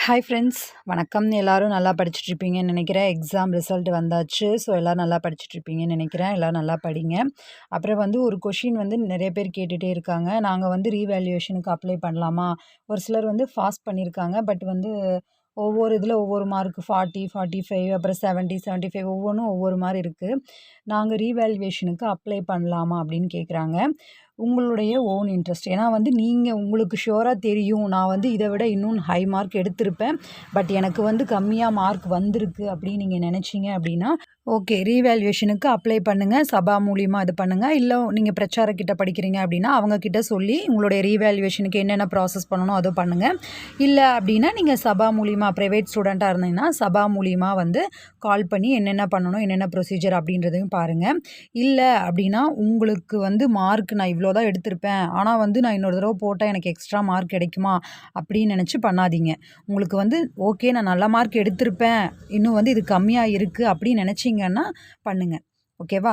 Hi friends வணக்கம். எல்லோரும் நல்லா படிச்சுட்ருப்பீங்கன்னு நினைக்கிறேன். எக்ஸாம் ரிசல்ட் வந்தாச்சு. ஸோ எல்லோரும் நல்லா படிச்சுட்ருப்பீங்கன்னு நினைக்கிறேன். எல்லோரும் நல்லா படிங்க. அப்புறம் வந்து ஒரு கொஷின் வந்து நிறைய பேர் கேட்டுகிட்டே இருக்காங்க. நாங்கள் வந்து ரீவேல்யூஷனுக்கு அப்ளை பண்ணலாமா? ஒரு சிலர் வந்து ஃபாஸ்ட் பண்ணியிருக்காங்க. பட் வந்து ஒவ்வொரு இதில் ஒவ்வொரு மார்க்கு ஃபார்ட்டி ஃபார்ட்டி ஃபைவ் அப்புறம் செவன்ட்டி செவன்ட்டி ஃபைவ் ஒவ்வொன்றும் ஒவ்வொரு மாதிரி இருக்குது நாங்கள் ரீவேல்யூவேஷனுக்கு அப்ளை பண்ணலாமா அப்படின்னு கேட்குறாங்க உங்களுடைய ஓன் இன்ட்ரெஸ்ட் ஏன்னா வந்து நீங்கள் உங்களுக்கு ஷுவராக தெரியும். நான் வந்து இதை விட இன்னும் ஹை மார்க் எடுத்திருப்பேன். பட் எனக்கு வந்து கம்மியாக மார்க் வந்திருக்கு அப்படின்னு நீங்கள் நினச்சிங்க அப்படின்னா ஓகே ரீவேல்யூவேஷனுக்கு அப்ளை பண்ணுங்கள் சபா மூலியமாக இது பண்ணுங்கள் இல்லை நீங்கள் பிரச்சாரக்கிட்ட படிக்கிறீங்க அப்படின்னா அவங்கக்கிட்ட சொல்லி உங்களுடைய ரீவேல்யூவேஷனுக்கு என்னென்ன ப்ராசஸ் பண்ணணும் அதை பண்ணுங்கள் இல்லை அப்படின்னா நீங்கள் சபா மூலியமாக ப்ரைவேட் ஸ்டூடெண்ட்டாக இருந்தீங்கன்னா சபா மூலியமாக வந்து கால் பண்ணி என்னென்ன பண்ணணும் என்னென்ன ப்ரொசீஜர் அப்படின்றதையும் பாருங்கள் இல்லை அப்படின்னா உங்களுக்கு வந்து மார்க் நான் இவ்வளோ தான் எடுத்திருப்பேன். ஆனால் வந்து நான் இன்னொரு தடவை போட்டால் எனக்கு எக்ஸ்ட்ரா மார்க் கிடைக்குமா? அப்படின்னு நினச்சி பண்ணாதீங்க. உங்களுக்கு வந்து ஓகே நான் நல்ல மார்க் எடுத்திருப்பேன். இன்னும் வந்து இது கம்மியாக இருக்குது அப்படின்னு நினச்சிங்கன்னா பண்ணுங்கள் ஓகேவா